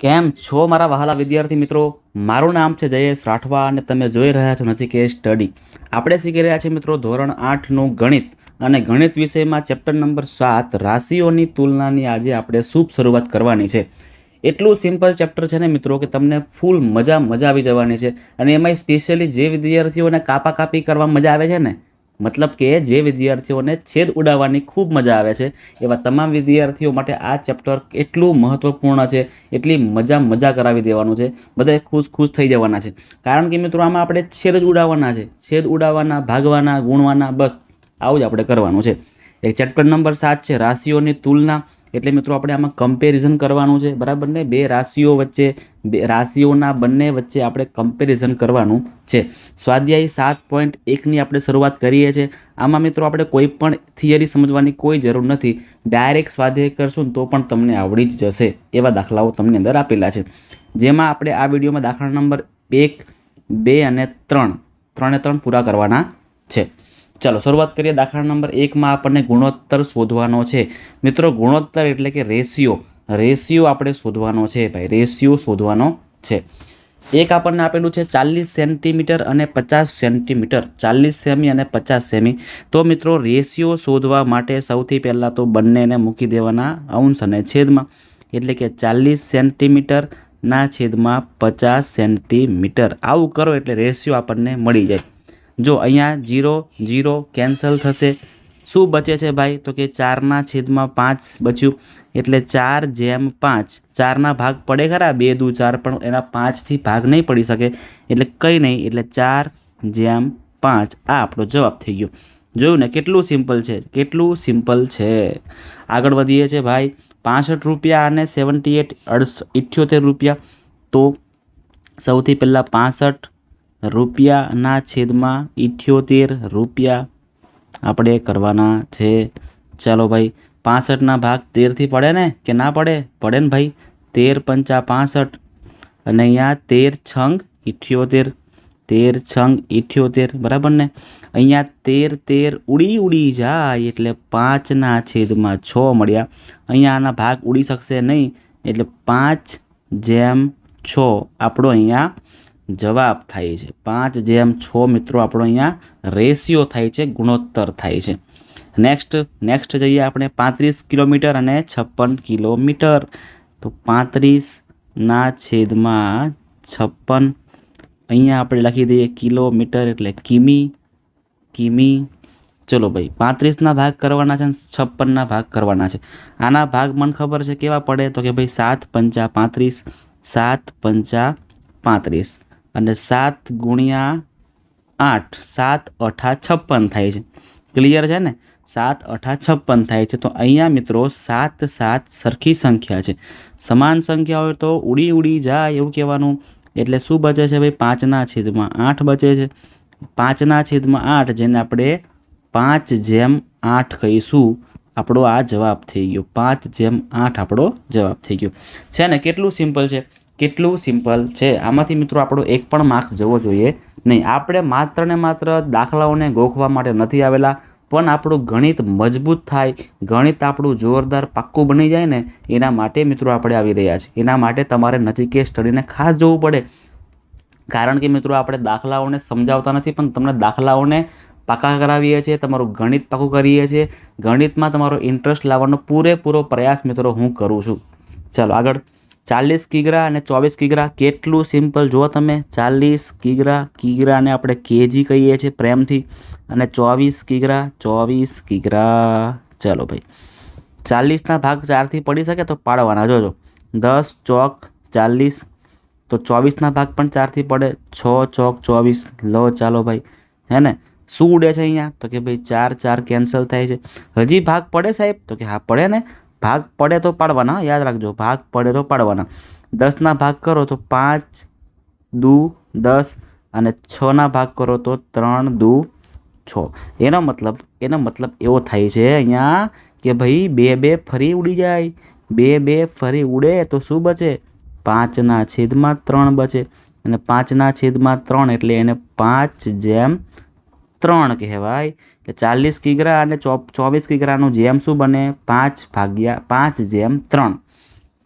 કેમ છો મારા વહાલા વિદ્યાર્થી મિત્રો? મારું નામ છે જયેશ રાઠવા અને તમે જોઈ રહ્યા છો નથી કે સ્ટડી. આપણે શીખી રહ્યા છીએ મિત્રો ધોરણ આઠનું ગણિત અને ગણિત વિષયમાં ચેપ્ટર નંબર સાત રાશિઓની તુલનાની આજે આપણે શુભ શરૂઆત કરવાની છે. એટલું સિમ્પલ ચેપ્ટર છે ને મિત્રો કે તમને ફૂલ મજા મજા આવી જવાની છે અને એમાંય સ્પેશિયલી જે વિદ્યાર્થીઓને કાપા કાપી કરવા મજા આવે છે ને મતલબ કે જે વિદ્યાર્થીઓને છેદ ઉડાવવાની ખૂબ મજા આવે છે, એવા તમામ વિદ્યાર્થીઓ માટે આ ચેપ્ટર એટલું મહત્ત્વપૂર્ણ છે, એટલી મજા મજા કરાવી દેવાનું છે બધા ખુશ ખુશ થઈ જવાના છે. કારણ કે મિત્રો આમાં આપણે છેદ જ ઉડાવવાના છે, છેદ ઉડાવવાના, ભાગવાના, ગુણવાના, બસ, આવું જ આપણે કરવાનું છે. એક ચેપ્ટર નંબર સાત છે, રાશિઓની તુલના એટલે મિત્રો આપણે આમાં કમ્પેરિઝન કરવાનું છે, બરાબર ને? બે રાશિઓ વચ્ચે, બે રાશિઓના બંને વચ્ચે આપણે કમ્પેરિઝન કરવાનું છે. સ્વાધ્યાય સાત પોઈન્ટ એકની આપણે શરૂઆત કરીએ છીએ. આમાં મિત્રો આપણે કોઈ પણ થિયરી સમજવાની કોઈ જરૂર નથી. ડાયરેક્ટ સ્વાધ્યાય કરશું તો પણ તમને આવડી જ જશે, એવા દાખલાઓ તમને અંદર આપેલા છે. જેમાં આપણે આ વિડીયોમાં દાખલા નંબર એક, બે અને ત્રણ, ત્રણે ત્રણ પૂરા કરવાના છે. ચાલો, શરૂઆત કરીએ દાખલા નંબર એકમાં આપણને ગુણોત્તર શોધવાનો છે. મિત્રો, ગુણોત્તર એટલે કે રેશિયો. રેશિયો આપણે શોધવાનો છે, ભાઈ. રેશિયો શોધવાનો છે. એક આપણને આપેલું છે ચાલીસ સેન્ટીમીટર અને પચાસ સેન્ટીમીટર. ચાલીસ સેમી અને પચાસ સેમી. તો મિત્રો, રેશિયો શોધવા માટે સૌથી પહેલાં તો બંનેને મૂકી દેવાના અંશ અને છેદમાં. એટલે કે ચાલીસ સેન્ટીમીટરના છેદમાં પચાસ સેન્ટીમીટર. આવું કરો એટલે રેશિયો આપણને મળી જાય. જો અહીંયા જીરો જીરો કેન્સલ થશે, શું બચે છે ભાઈ? તો કે ચારના છેદમાં પાંચ બચ્યું. એટલે ચાર જેમ પાંચ. ચારના ભાગ પડે ખરા? બે દુ ચાર, પણ એના પાંચથી ભાગ નહીં પડી શકે. એટલે કંઈ નહીં, એટલે ચાર જેમ પાંચ. આ આપણો જવાબ થઈ ગયો. જોયું ને, કેટલું સિમ્પલ છે, કેટલું સિમ્પલ છે. આગળ વધીએ છીએ ભાઈ. પાસઠ રૂપિયા અને સેવન્ટી એટ અડસ ઇઠ્યોતેર રૂપિયા. તો સૌથી પહેલાં પાસઠ રૂપિયાના છેદમાં ઇઠ્યોતેર રૂપિયા આપણે કરવાના છે. ચાલો ભાઈ પાસઠના ભાગ તેરથી પડે ને કે ના પડે? પડે ને ભાઈ. તેર પંચા પાસઠ. અને અહીંયા તેર છંગ ઇઠ્યોતેર. તેર છંગ ઇઠ્યોતેર. બરાબર ને? અહીંયા તેર તેર ઉડી ઉડી જાય એટલે પાંચના છેદમાં છ મળ્યા. અહીંયા આના ભાગ ઉડી શકશે નહીં એટલે પાંચ જેમ છ. આપણો અહીંયા જવાબ થાય છે. પાંચ જેમ છ મિત્રો આપણો અહીંયા રેશિયો થાય છે, ગુણોત્તર થાય છે. નેક્સ્ટ નેક્સ્ટ જઈએ આપણે પાંત્રીસ કિલોમીટર અને છપ્પન કિલોમીટર. તો પાંત્રીસના છેદમાં છપ્પન. અહીંયા આપણે લખી દઈએ કિલોમીટર એટલે કિમી કિમી. ચલો ભાઈ પાંત્રીસના ભાગ કરવાના છે અને છપ્પનના ભાગ કરવાના છે. આના ભાગ મને ખબર છે કેવા પડે? તો કે ભાઈ સાત પંચા પાંત્રીસ, સાત પંચા પાંત્રીસ. અને સાત ગુણ્યા આઠ, સાત અઠા છપ્પન થાય છે. ક્લિયર છે ને? સાત અઠા છપ્પન થાય છે. તો અહીંયા મિત્રો સાત સાત સરખી સંખ્યા છે. સમાન સંખ્યા હોય તો ઉડી ઉડી જાય એવું કહેવાનું. એટલે શું બચે છે ભાઈ? પાંચના છેદમાં આઠ બચે છે. પાંચના છેદમાં આઠ જેને આપણે પાંચ જેમ આઠ કહીશું. આપણો આ જવાબ થઈ ગયો. પાંચ જેમ આઠ આપણો જવાબ થઈ ગયો. છે ને? કેટલું સિમ્પલ છે. કેટલું સિમ્પલ છે? આમાંથી મિત્રો આપણો એક પણ માર્ક્સ જવો જોઈએ. નહીં, આપણે માત્ર ને માત્ર દાખલાઓને ગોખવા માટે નથી આવેલા, પણ આપણું ગણિત મજબૂત થાય, ગણિત આપણું જોરદાર પાક્કું બની જાય ને, એના માટે મિત્રો આપણે આવી રહ્યા છીએ. એના માટે તમારે નજીકે સ્ટડીને ખાસ જોવું પડે. કારણ કે મિત્રો આપણે દાખલાઓને સમજાવતા નથી, પણ તમને દાખલાઓને પાકા કરાવીએ છીએ, તમારું ગણિત પાકું કરીએ છીએ. ગણિતમાં તમારો ઇન્ટરેસ્ટ લાવવાનો પૂરેપૂરો પ્રયાસ મિત્રો હું કરું છું. ચાલો આગળ. ચાલીસ કિગ્રા અને ચોવીસ કિગ્રા, કેટલું સિમ્પલ જુઓ તમે, ચાલીસ કિગ્રા, કિગ્રાને આપણે કેજી કહીએ છીએ પ્રેમથી અને ચોવીસ કિગ્રા ચોવીસ કિગ્રા. ચાલો ભાઈ, ચાલીસના ભાગ ચારથી પડી શકે તો પાડવાના જોજો દસ ચોક ચાલીસ, તો ચોવીસના ભાગ પણ ચારથી પડે. છ ચોક ચોવીસ. લો, ચાલો ભાઈ. હે ને? શું ઉડે છે અહીંયા? તો કે ભાઈ ચાર ચાર કેન્સલ થાય છે. હજી ભાગ પડે સાહેબ? તો કે હા, પડે ને? ભાગ પડે તો પાડવાના, યાદ રાખજો, ભાગ પડે તો પાડવાના. દસના ભાગ કરો તો પાંચ, દુ, દસ અને છના ભાગ કરો તો ત્રણ, દુ, છ. એનો મતલબ એનો મતલબ એવો થાય છે અહીંયા કે ભાઈ બે બે ફરી ઉડી જાય. બે બે ફરી ઉડે તો શું બચે? પાંચના છેદમાં ત્રણ બચે. અને પાંચના છેદમાં ત્રણ એટલે એને પાંચ જેમ ત્રણ કહેવાય કે ચાલીસ કિગ્રા અને ચો ચોવીસ કિગ્રાનું જેમ શું બને? પાંચ ભાગ્યા પાંચ જેમ ત્રણ.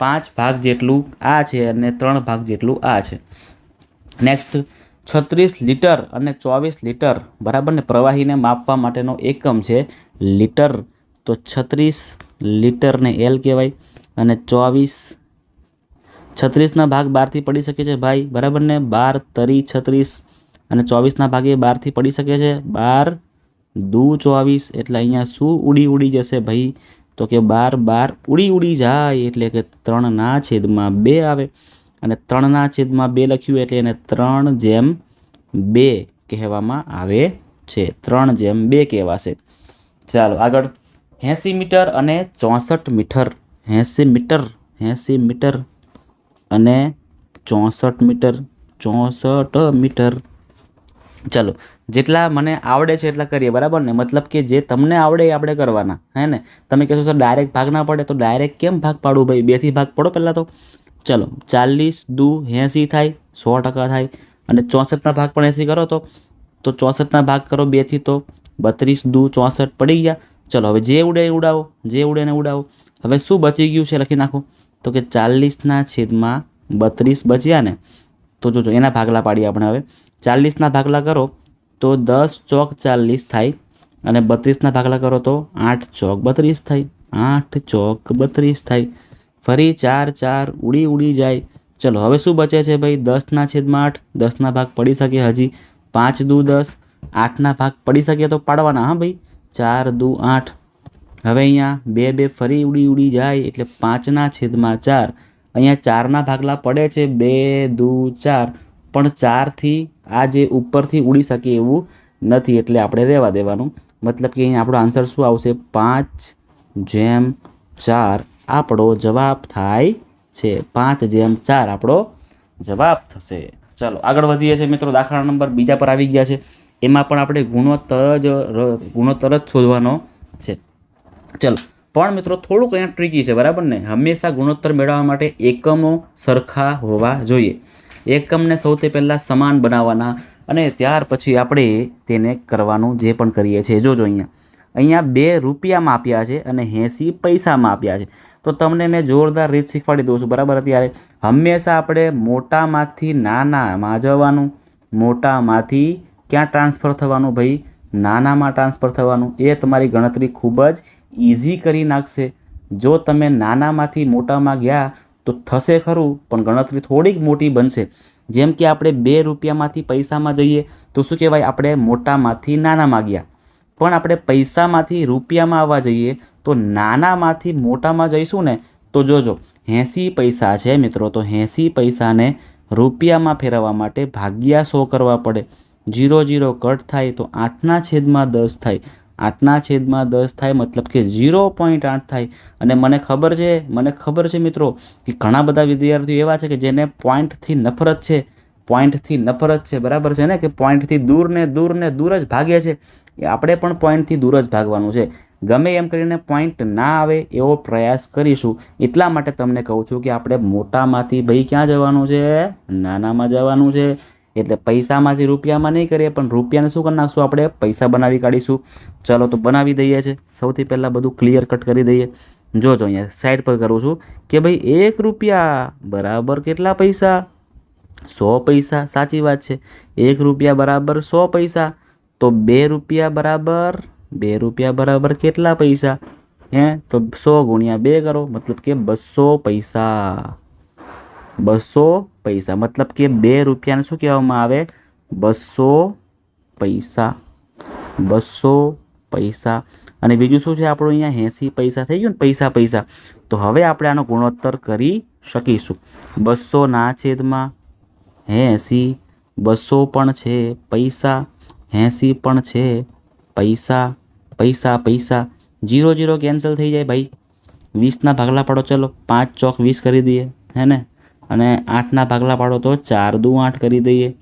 પાંચ ભાગ જેટલું આ છે અને ત્રણ ભાગ જેટલું આ છે. નેક્સ્ટ છત્રીસ લીટર અને ચોવીસ લીટર, બરાબર ને? પ્રવાહીને માપવા માટેનો એકમ છે લીટર. તો છત્રીસ લીટરને એલ કહેવાય અને ચોવીસ, છત્રીસના ભાગ બારથી પડી શકે છે ભાઈ, બરાબર ને? બાર તરી છત્રીસ અને ચોવીસના ભાગે બારથી પડી શકે છે. બાર, દુ ચોવીસ, એટલે અહીંયા શું ઉડી ઉડી જશે ભાઈ? તો કે બાર બાર ઉડી ઉડી જાય, એટલે કે ત્રણના છેદમાં બે આવે. અને ત્રણના છેદમાં બે લખ્યું એટલે એને ત્રણ જેમ બે કહેવામાં આવે છે. ત્રણ જેમ બે કહેવાશે. ચાલો, આગળ. એંસી મીટર અને ચોસઠ મીટર. એંસી મીટર એંસી મીટર અને ચોસઠ મીટર. ચોસઠ મીટર. ચલો, જેટલા મને આવડે છે એટલા કરીએ, બરાબર ને? મતલબ કે જે તમને આવડે એ આપણે કરવાના, હે ને? તમે કહેશો, સર ડાયરેક્ટ ભાગ ના પડે તો ડાયરેક્ટ કેમ ભાગ પાડવું ભાઈ? બેથી ભાગ પડો પહેલાં તો. ચલો, ચાલીસ દુ એંસી થાય, સો ટકા થાય, અને ચોસઠના ભાગ પણ એંસી કરો તો? તો ચોસઠના ભાગ કરો બેથી તો બત્રીસ દુ ચોસઠ પડી ગયા. ચલો, હવે જે ઉડે ઉડાવો, જે ઉડે ને ઉડાવો. હવે શું બચી ગયું છે લખી નાખો? તો કે ચાલીસના છેદમાં બત્રીસ બચ્યા ને? તો જોજો, એના ભાગલા પાડીએ આપણે હવે. ચાલીસના ભાગલા કરો તો દસ ચોક ચાલીસ થાય અને બત્રીસના ભાગલા કરો તો આઠ ચોક બત્રીસ થાય. આઠ ચોક બત્રીસ થાય. ફરી ચાર ચાર, ઉડી ઉડી જાય. ચલો, હવે શું બચે છે ભાઈ? દસના છેદમાં આઠ, દસના ભાગ પડી શકે હજી. પાંચ દુ દસ, આઠના ભાગ પડી શકે તો પાડવાના, હા ભાઈ? ચાર દુ આઠ. હવે અહીંયા બે બે ફરી ઉડી ઉડી જાય એટલે પાંચના છેદમાં ચાર. અહીંયા ચારના ભાગલા પડે છે બે દુ ચાર. પણ ચારથી આ જે ઉપરથી ઉડી શકે એવું નથી, એટલે આપણે રહેવા દેવાનું. મતલબ કે અહીંયા આપણો આન્સર શું આવશે? પાંચ જેમ ચાર આપણો જવાબ થાય છે. પાંચ જેમ ચાર આપણો જવાબ થશે. ચાલો, આગળ વધીએ છીએ મિત્રો, દાખલા નંબર બીજા પર આવી ગયા છે. એમાં પણ આપણે ગુણોત્તર જ ગુણોત્તર જ શોધવાનો છે. ચલો, પણ મિત્રો, થોડુંક અહીંયા ટ્રીકી છે, બરાબર ને? હંમેશા ગુણોત્તર મેળવવા માટે એકમો સરખા હોવા જોઈએ. એકમને સૌથી પહેલાં સમાન બનાવવાના અને ત્યાર પછી આપણે તેને કરવાનું જે પણ કરીએ છીએ. જોજો અહીંયા. અહીંયા બે રૂપિયામાં આપ્યા છે અને એંસી પૈસામાં આપ્યા છે. તો તમને મેં જોરદાર રીત શીખવાડી દઉં છું. બરાબર? અત્યારે હંમેશા આપણે મોટામાંથી નાનામાં જવાનું, મોટામાંથી ક્યાં ટ્રાન્સફર થવાનું ભાઈ? નાનામાં ટ્રાન્સફર થવાનું. એ તમારી ગણતરી ખૂબ જ ઇઝી કરી નાખશે. જો તમે નાનામાંથી મોટામાં ગયા તો થશે ખરું, પણ ગણતરી થોડીક મોટી બનશે. જેમ કે આપણે બે રૂપિયામાંથી પૈસામાં જઈએ, તો શું કહેવાય? આપણે મોટામાંથી નાના માગ્યા પણ આપણે પૈસામાંથી રૂપિયામાં આવવા જઈએ, તો નાનામાંથી મોટામાં જઈશું ને, તો જોજો, એંસી પૈસા છે મિત્રો, તો એંસી પૈસાને રૂપિયામાં ફેરવવા માટે ભાગ્યા સો કરવા પડે. જીરો જીરો કટ થાય તો આઠના છેદમાં દસ થાય. આઠના છેદમાં દસ થાય, મતલબ કે ઝીરો પોઈન્ટ આઠ થાય. અને મને ખબર છે, મને ખબર છે મિત્રો, કે ઘણા બધા વિદ્યાર્થીઓ એવા છે કે જેને પોઈન્ટથી નફરત છે. પોઈન્ટથી નફરત છે, બરાબર છે ને? કે પોઈન્ટથી દૂર ને દૂર ને દૂર જ ભાગે છે. એ આપણે પણ પોઈન્ટથી દૂર જ ભાગવાનું છે. ગમે એમ કરીને પોઈન્ટ ના આવે એવો પ્રયાસ કરીશું. એટલા માટે તમને કહું છું કે આપણે મોટામાંથી ભાઈ ક્યાં જવાનું છે? નાનામાં જવાનું છે. એટલે પૈસામાંથી રૂપિયામાં નહીં કરીએ, પણ રૂપિયાને શું કરી નાખશું આપણે? પૈસા બનાવી કાઢીશું. ચલો તો બનાવી દઈએ છે. સૌથી પહેલાં બધું ક્લિયર કટ કરી દઈએ. જોજો અહીંયા સાઈડ પર કરું છું કે ભાઈ એક રૂપિયા, બરાબર કેટલા પૈસા? સો પૈસા, સાચી વાત છે. એક રૂપિયા બરાબર સો પૈસા. તો બે રૂપિયા બરાબર, બે રૂપિયા બરાબર કેટલા પૈસા? હે? તો સો ગુણ્યા બે કરો, મતલબ કે બસો પૈસા. બસો પૈસા. મતલબ કે બે રૂપિયાને શું કહેવામાં આવે? બસો પૈસા. બસો પૈસા. અને બીજું શું છે? આપણું અહીંયા એંસી પૈસા થઈ ગયું ને પૈસા પૈસા. તો હવે આપણે આનો ગુણોત્તર કરી શકીશું. બસોના છેદમાં એંસી. બસો પણ છે પૈસા. એંસી પણ છે પૈસા. પૈસા પૈસા. જીરો જીરો કેન્સલ થઈ જાય ભાઈ. વીસના ભાગલા પડો. ચલો, પાંચ ચોક વીસ કરી દઈએ. હે ને? અને આઠના ભાગલા પાડો તો ચાર દુ આઠ કરી દઈએ.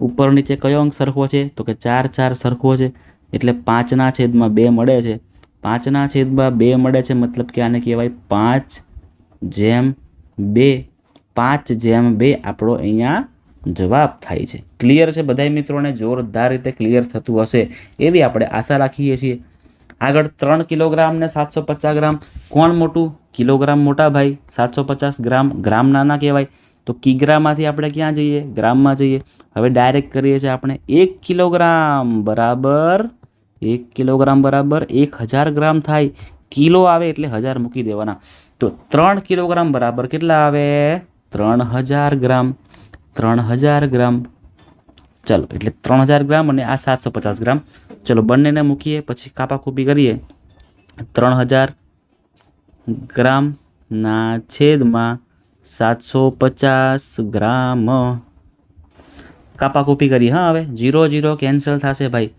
ઉપર નીચે કયો અંક સરખો છે? તો કે ચાર ચાર સરખો છે. એટલે પાંચના છેદમાં બે મળે છે. પાંચના છેદમાં બે મળે છે મતલબ કે આને કહેવાય પાંચ જેમ બે. પાંચ જેમ બે આપણો અહીંયા જવાબ થાય છે. ક્લિયર છે? બધાય મિત્રોને જોરદાર રીતે ક્લિયર થતું હશે. એવી આપણે આશા રાખીએ છીએ. આગળ ત્રણ કિલોગ્રામ ને સાતસો પચાસ ગ્રામ. કોણ મોટું? કિલોગ્રામ મોટા ભાઈ, સાતસો પચાસ ગ્રામ. ગ્રામ નાના કહેવાય. તો કિગ્રામાંથી આપણે ક્યાં જઈએ? ગ્રામમાં જઈએ. હવે ડાયરેક્ટ કરીએ છીએ આપણે એક કિલોગ્રામ. બરાબર? એક કિલોગ્રામ બરાબર એક હજાર ગ્રામ થાય. કિલો આવે એટલે હજાર મૂકી દેવાના. તો ત્રણ કિલોગ્રામ બરાબર કેટલા આવે? ત્રણ હજાર ગ્રામ. ત્રણ હજાર ગ્રામ. ચલો, એટલે ત્રણ હજાર ગ્રામ અને આ સાતસો પચાસ ગ્રામ. ચલો, બંનેને મૂકીએ, પછી કાપાકૂપી કરીએ. ત્રણ હજાર ગ્રામના છેદમાં સાતસો પચાસ ગ્રામ. કાપાકૂપી કરી, હા, હવે જીરો જીરો કેન્સલ થશે ભાઈ.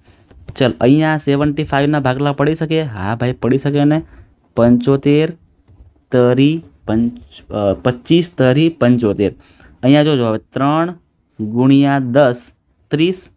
ચલ, અહીંયા સેવન્ટી ફાઇવના ભાગલા પડી શકે. હા, ભાઈ, પડી શકે ને. પંચોતેર તરી પંચ પચીસ તરી પંચોતેર. અહીંયા જોજો, હવે ત્રણ ગુણ્યા દસ ત્રીસ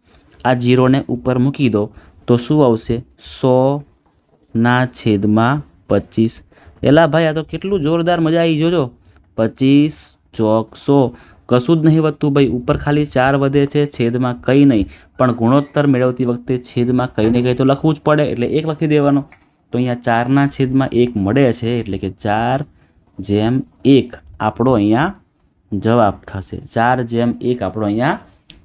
આ જીરોને ઉપર મૂકી દો તો શું આવશે? સોના છેદમાં પચીસ. એલા ભાઈ, આ તો કેટલું જોરદાર મજા આવી, જોજો. પચીસ ચોક સો. કશું જ નહીં વધતું ભાઈ, ઉપર ખાલી ચાર વધે છે, છેદમાં કંઈ નહીં. પણ ગુણોત્તર મેળવતી વખતે છેદમાં કંઈ ને કંઈ તો લખવું જ પડે, એટલે એક લખી દેવાનો. તો અહીંયા ચારના છેદમાં એક મળે છે, એટલે કે ચાર જેમ એક. આપણો અહીંયા જવાબ થશે. ચાર જેમ એક આપણો અહીંયા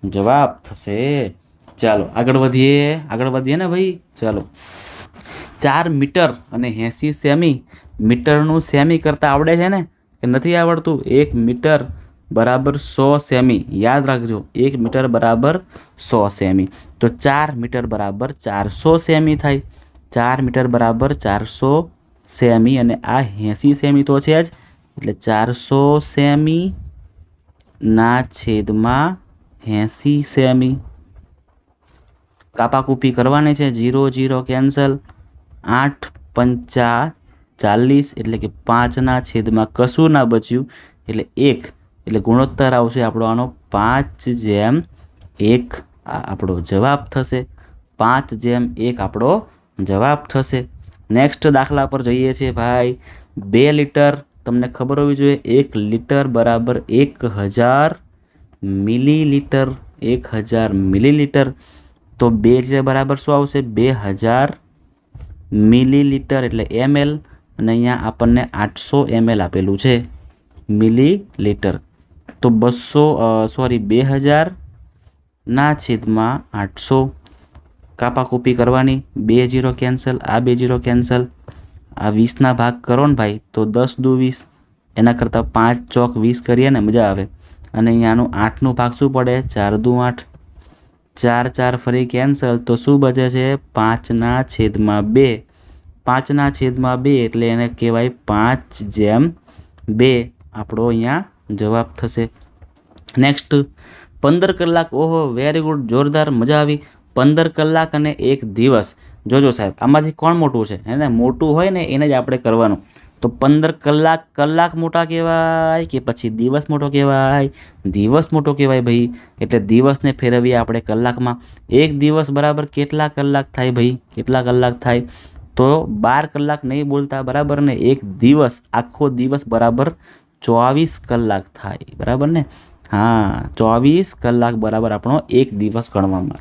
જવાબ થશે. ચાલો, આગળ વધીએ. આગળ વધીએ ને ભાઈ? ચાલો. ચાર મીટર અને એંસી સેમી. મીટરનું સેમી કરતાં આવડે છે ને? કે નથી આવડતું? એક મીટર બરાબર સો સેમી. યાદ રાખજો, એક મીટર બરાબર સો સેમી. તો ચાર મીટર બરાબર ચારસો સેમી થાય. ચાર મીટર બરાબર ચારસો સેમી અને આ એંસી સેમી તો છે જ. એટલે ચારસો સેમી ના છેદમાં એંસી સેમી કાપાકૂપી કરવાની છે, જીરો જીરો, કેન્સલ. આઠ, પંચા, ચાલીસ, એટલે કે પાંચના છેદમાં કશું ના બચ્યું, એટલે એક. એટલે ગુણોત્તર આવશે આપણો આનો. પાંચ જેમ એક આપણો જવાબ થશે. પાંચ જેમ એક આપણો જવાબ થશે. નેક્સ્ટ દાખલા પર જઈએ છીએ ભાઈ. બે લીટર, તમને ખબર હોવી જોઈએ, એક લીટર બરાબર એક હજાર મિલીલીટર, એક હજાર મિલીલીટર, તો બે લીટર બરાબર શું આવશે? બે હજાર મિલીલીટર એટલે એમએલ, અને અહીંયા આપણને આઠસો એમએલ આપેલું છે. મિલીલીટર. તો બસો સોરી બે હજારના છેદમાં આઠસો. કાપાકૂપી કરવાની. બે જીરો કેન્સલ, આ બે જીરો કેન્સલ. આ વીસના ભાગ કરો ને ભાઈ, તો દસ દુ વીસ, એના કરતાં પાંચ ચોક વીસ કરીએ ને મજા આવે. અને અહીંયાનું આઠનું ભાગ શું પડે? ચાર દુ આઠ. ચાર ચાર ફરી કેન્સલ તો શું બચે છે? પાંચના છેદમાં બે. પાંચના છેદમાં બે એટલે એને કહેવાય પાંચ જેમ બે. આપણો અહીંયા જવાબ થશે. નેક્સ્ટ પંદર કલાક, ઓહો વેરી ગુડ જોરદાર, મજા આવી. પંદર કલાક અને એક દિવસ. જોજો સાહેબ, આમાંથી કોણ મોટું છે? એને મોટું હોય ને એને જ આપણે કરવાનું. તો પંદર કલાક કલાક મોટા કહેવાય કે પછી દિવસ મોટો કહેવાય? દિવસ મોટો કહેવાય ભાઈ. એટલે દિવસને ફેરવીએ આપણે કલાકમાં. એક દિવસ બરાબર કેટલા કલાક થાય ભાઈ? કેટલા કલાક થાય? તો બાર કલાક નહીં બોલતા, બરાબર ને? એક દિવસ, આખો દિવસ બરાબર ચોવીસ કલાક થાય, બરાબર ને? હા, ચોવીસ કલાક બરાબર આપણો એક દિવસ ગણવામાં.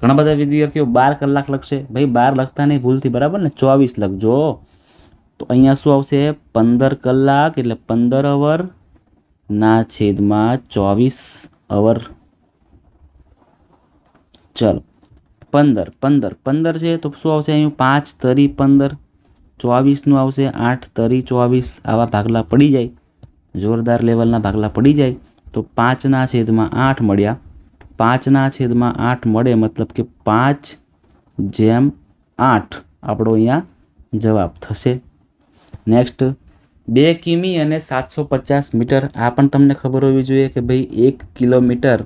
ઘણા બધા વિદ્યાર્થીઓ બાર કલાક લખશે. ભાઈ બાર લખતા નહીં ભૂલથી, બરાબર ને? ચોવીસ લખજો. તો અહીંયા શું આવશે? પંદર કલાક એટલે પંદર અવર ના છેદમાં ચોવીસ અવર. ચલો, પંદર પંદર પંદર છે તો શું આવશે અહીં પાંચ તરી પંદર, ચોવીસનું આવશે, આઠ તરી ચોવીસ. આવા ભાગલા પડી જાય. જોરદાર લેવલના ભાગલા પડી જાય. તો પાંચના છેદમાં આઠ મળ્યા. પાંચના છેદમાં આઠ મળે મતલબ કે પાંચ જેમ આઠ. આપણો અહીંયા જવાબ થશે. નેક્સ્ટ બે કિમી અને સાતસો પચાસ મીટર. આ પણ તમને ખબર હોવી જોઈએ કે ભાઈ એક કિલોમીટર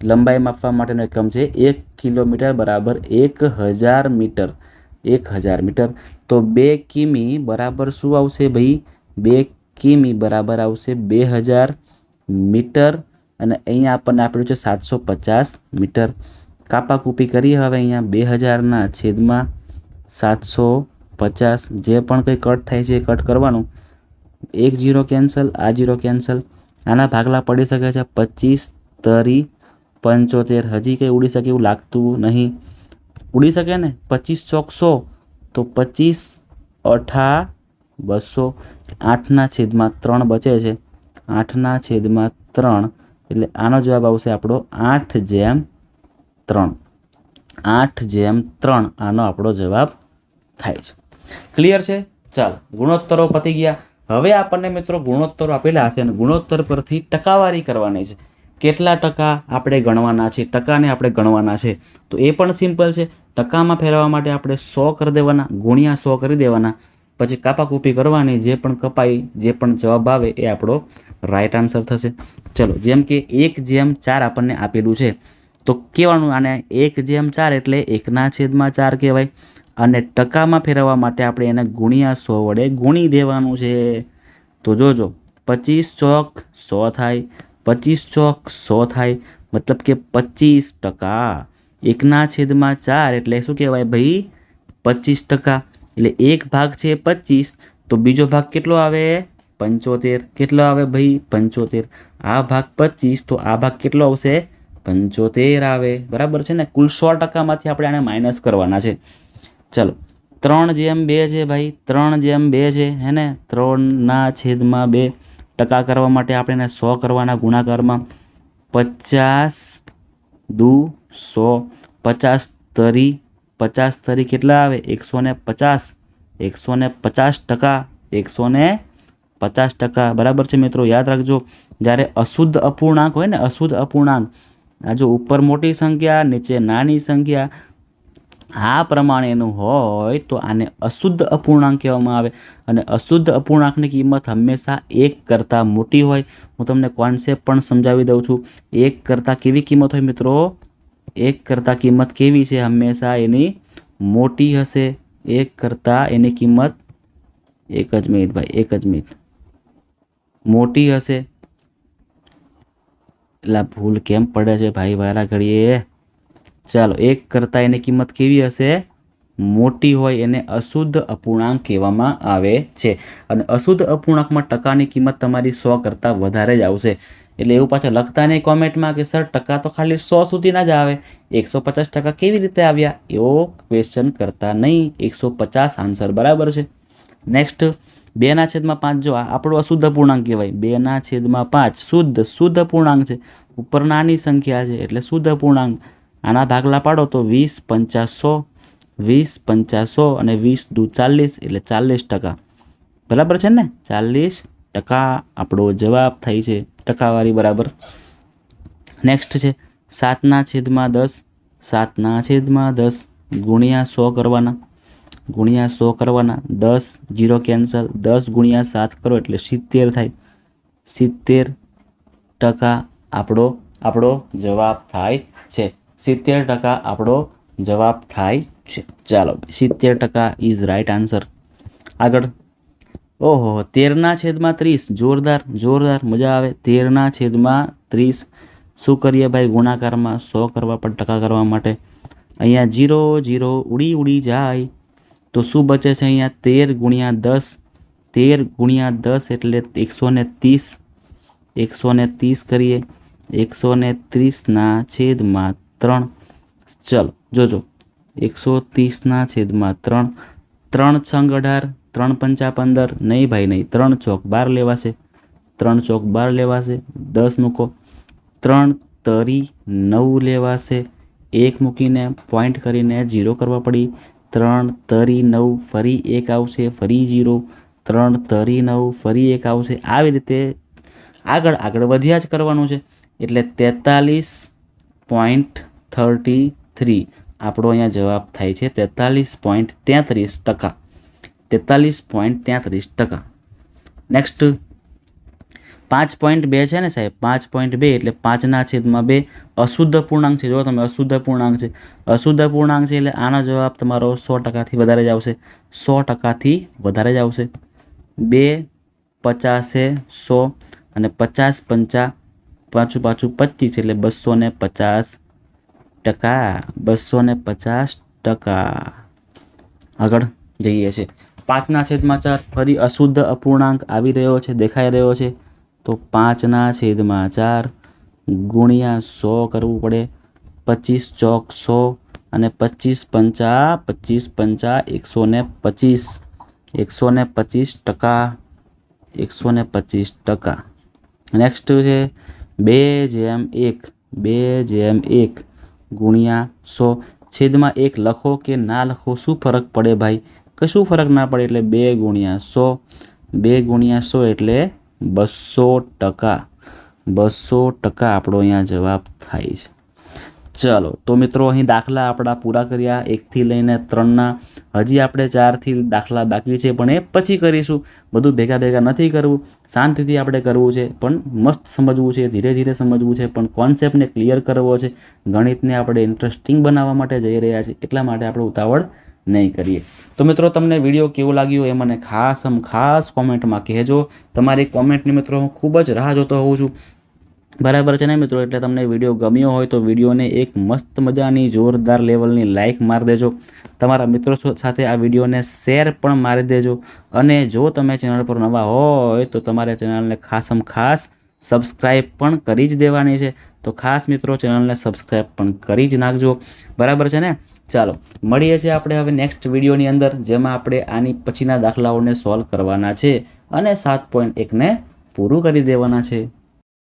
લંબાઈ માપવા માટેનો એકમ છે. એક કિલોમીટર બરાબર એક હજાર મીટર. એક હજાર મીટર. તો બે કિમી બરાબર શું આવશે ભાઈ? બે કિમી બરાબર આવશે બે હજાર મીટર. અને અહીંયા આપણને આપ્યું છે સાતસો પચાસ મીટર. કાપાકૂપી કરી હવે અહીંયા બે હજારના છેદમાં સાતસો પચાસ, જે પણ કંઈ કટ થાય છે એ કટ કરવાનું. એક જીરો કેન્સલ આ જીરો કેન્સલ આના ભાગલા પડી શકે છે પચીસ, તરી, પંચોતેર. હજી કંઈ ઉડી શકે એવું લાગતું નહીં. ઉડી શકે ને? પચીસ ચોક સો. તો પચીસ, અઠા, બસો. આઠના છેદમાં ત્રણ બચે છે. આઠના છેદમાં ત્રણ. એટલે આનો જવાબ આવશે આપણો આઠ જેમ ત્રણ. આઠ જેમ ત્રણ. આનો આપણો જવાબ થાય છે. ક્લિયર છે? ચાલો, ગુણોત્તરો પતી ગયા. હવે આપણને મિત્રો ગુણોત્તરો આપેલા હશે અને ગુણોત્તર પરથી ટકાવારી કરવાની છે. કેટલા ટકા આપણે ગણવાના છે? ટકાને આપણે ગણવાના છે. તો એ પણ સિમ્પલ છે. ટકામાં ફેરવવા માટે આપણે સો કરી દેવાના, ગુણ્યા સો કરી દેવાના. પછી કાપાકૂપી કરવાની, જે પણ કપાઈ જે પણ જવાબ આવે, એ આપણો રાઈટ આન્સર થશે. ચલો, જેમ કે એક જેમ ચાર આપણને આપેલું છે. તો કહેવાનું આને એક જેમ ચાર એટલે એકના છેદમાં ચાર કહેવાય. અને ટકામાં ફેરવવા માટે આપણે એને ગુણ્યા સો વડે ગુણી દેવાનું છે. તો જોજો, પચીસ ચોક સો થાય, પચીસ ચોક સો થાય, મતલબ કે પચીસ ટકા. એકના છેદમાં ચાર એટલે શું કહેવાય ભાઈ? પચીસ ટકા. એટલે એક ભાગ છે પચીસ, તો બીજો ભાગ કેટલો આવે? પંચોતેર. કેટલો આવે ભાઈ? પંચોતેર. આ ભાગ પચીસ, તો આ ભાગ કેટલો આવશે? પંચોતેર આવે. બરાબર છે ને? કુલ સો ટકામાંથી આપણે આને માઇનસ કરવાના છે. ચલો. ત્રણ જેમ બે છે ભાઈ, ત્રણ જેમ બે છે, હે ને? ત્રણના છેદમાં બે ટકા કરવા માટે આપણે એને સો કરવાના ગુણાકારમાં. પચાસ દુ સો. પચાસ તરી પચાસ તરી કેટલા આવે? એકસો ને પચાસ. એકસો ને પચાસ ટકા. એકસો ને પચાસ ટકા. બરાબર છે મિત્રો? યાદ રાખજો, જ્યારે અશુદ્ધ અપૂર્ણાંક હોય ને, અશુદ્ધ અપૂર્ણાંક, આ જો ઉપર મોટી સંખ્યા, નીચે નાની સંખ્યા આ પ્રમાણેનું હોય તો આને અશુદ્ધ અપૂર્ણાંક કહેવામાં આવે. અને અશુદ્ધ અપૂર્ણાંકની કિંમત હંમેશા એક કરતાં મોટી હોય. હું તમને કોન્સેપ્ટ પણ સમજાવી દઉં છું. એક કરતાં કેવી કિંમત હોય મિત્રો? એક કરતાં કિંમત કેવી છે? હંમેશા એની મોટી હશે. એક કરતાં એની કિંમત એક જ મિનિટ ભાઈ, એક જ મિનિટ. મોટી હશે. એટલે ભૂલ કેમ પડે છે ભાઈ? વારા ઘડીએ. ચાલો, એક કરતાં એની કિંમત કેવી હશે? મોટી હોય એને અશુદ્ધ અપૂર્ણાંક કહેવામાં આવે છે. અને અશુદ્ધ અપૂર્ણાંકમાં ટકાની કિંમત તમારી સો કરતાં વધારે જ આવશે. એટલે એવું પાછા લખતા નહીં કોમેન્ટમાં કે, સર, ટકા તો ખાલી સો સુધીના જ આવે. એકસો પચાસ ટકા કેવી રીતે આવ્યા? એવો ક્વેશ્ચન કરતા નહીં. એકસો પચાસ આન્સર બરાબર છે. નેક્સ્ટ બેના છેદમાં પાંચ. જો આપણો અશુદ્ધ અપૂર્ણાંક કહેવાય. બેના છેદમાં પાંચ. શુદ્ધ શુદ્ધ અપૂર્ણાંક છે. ઉપર નાની સંખ્યા છે, એટલે શુદ્ધ અપૂર્ણાંક. આના ભાગલા પાડો તો વીસ પંચાસો વીસ પંચાસો અને વીસ દુ ચાલીસ એટલે ચાલીસ ટકા. બરાબર છે ને? ચાલીસ ટકા આપણો જવાબ થાય છે ટકાવારી બરાબર. નેક્સ્ટ છે, સાતના છેદમાં દસ, સાતના છેદમાં દસ, ગુણ્યા સો કરવાના. ગુણ્યા સો કરવાના, દસ, જીરો કેન્સલ, દસ ગુણ્યા સાત કરો એટલે સિત્તેર થાય. સિત્તેર ટકા આપણો આપણો જવાબ થાય છે. સિત્તેર ટકા આપણો જવાબ થાય છે. ચાલો, સિત્તેર ટકા ઇઝ રાઈટ આન્સર આગળ. ઓહો, તેરના છેદમાં ત્રીસ. જોરદાર જોરદાર, મજા આવે. તેરના છેદમાં ત્રીસ. શું કરીએ ભાઈ? ગુણાકારમાં સો કરવા પણ ટકા કરવા માટે. અહીંયા જીરો જીરો ઉડી ઉડી જાય. તો શું બચે છે અહીંયા? તેર ગુણ્યા દસ. તેર ગુણ્યા દસ એટલે એકસો ને ત્રીસ. એકસો ને ત્રીસ કરીએ. એકસો ને ત્રીસના છેદમાં ત્રણ. ચલો, જોજો. એકસો ત્રીસના છેદમાં ત્રણ. ત્રણ છંગ અઢાર, ત્રણ પંચા પંદર. નહીં ભાઈ, નહીં. ત્રણ ચોક બાર લેવાશે. ત્રણ ચોક બાર લેવાશે. દસ મૂકો. ત્રણ તરી નવ લેવાશે. એક મૂકીને પોઈન્ટ કરીને જીરો કરવા પડી. ત્રણ તરી નવ ફરી એક આવશે, ફરી જીરો ત્રણ તરી નવ ફરી એક આવશે. આવી રીતે આગળ આગળ વધ્યા જ કરવાનું છે. એટલે તેતાલીસ પોઈન્ટ થર્ટી થ્રી. આપણો અહીંયા જવાબ થાય છે તેતાલીસ પોઈન્ટ તેત્રીસ ટકા. તેતાલીસ પોઈન્ટ તેત્રીસ ટકા. નેક્સ્ટ પાંચ પોઈન્ટ બે છે ને સાહેબ? પાંચ પોઈન્ટ બે એટલે પાંચના છેદમાં બે અશુદ્ધ પૂર્ણાંક છે. જો તમે અશુદ્ધ પૂર્ણાંક છે. અશુદ્ધ પૂર્ણાંક છે એટલે આનો જવાબ તમારો સો ટકાથી વધારે જ આવશે. સો ટકાથી વધારે જ આવશે. બે પચાસે સો અને પચાસ પંચા પાછું પાછું પચીસ એટલે બસો ને પચાસ ટકા, બસો ને પચાસ ટકા. આગળ જઈએ છીએ. પાંચના છેદમાં ચાર, ફરી અશુદ્ધ અપૂર્ણાંક આવી રહ્યો છે, દેખાઈ રહ્યો છે. તો પાંચના છેદમાં ચાર, ગુણ્યા સો કરવું પડે. પચીસ ચોક સો અને પચીસ પંચા પચીસ પંચા, એકસો ને પચીસ. એકસો ને પચીસ ટકા, એકસો ને પચીસ ટકા. નેક્સ્ટ છે, બે જેમ એક, બે જેમ એક. ગુણ્યા સો છેદમાં એક લખો કે ના લખો, શું ફરક પડે ભાઈ? કશું ફરક ના પડે એટલે બે ગુણ્યા સો. બે ગુણ્યા સો એટલે બસો ટકા. બસો ટકા આપણો અહીંયા જવાબ થાય છે. ચલો, તો મિત્રો અહીં દાખલા આપણા પૂરા કર્યા. એકથી લઈને ત્રણના. હજી આપણે ચારથી દાખલા બાકી છે, પણ એ પછી કરીશું. બધું ભેગા ભેગા નથી કરવું. શાંતિથી આપણે કરવું છે, પણ મસ્ત સમજવું છે, ધીરે ધીરે સમજવું છે, પણ કોન્સેપ્ટને ક્લિયર કરવો છે. ગણિતને આપણે ઇન્ટરેસ્ટિંગ બનાવવા માટે જઈ રહ્યા છીએ એટલા માટે આપણે ઉતાવળ નહીં કરીએ. તો મિત્રો, તમને વીડિયો કેવો લાગ્યો એ મને ખાસ ખાસ કોમેન્ટમાં કહેજો. તમારી કોમેન્ટની મિત્રો, હું ખૂબ જ રાહ જોતો હોઉં છું. બરાબર છે ને મિત્રો? એટલે તમને વીડિયો ગમ્યો હોય તો વિડીયોને એક મસ્ત મજાની જોરદાર લેવલની લાઇક મારી દેજો. તમારા મિત્રો સાથે આ વિડીયોને શેર પણ મારી દેજો. અને જો તમે ચેનલ પર નવા હોય તો તમારે ચેનલને ખાસમ ખાસ સબસ્ક્રાઈબ પણ કરી જ દેવાની છે. તો ખાસ મિત્રો ચેનલને સબસ્ક્રાઈબ પણ કરી જ નાખજો. બરાબર છે ને? ચાલો, મળીએ છીએ આપણે હવે નેક્સ્ટ વિડીયોની અંદર, જેમાં આપણે આની પછીના દાખલાઓને સોલ્વ કરવાના છે અને સાત પોઈન્ટ એકને પૂરું કરી દેવાના છે.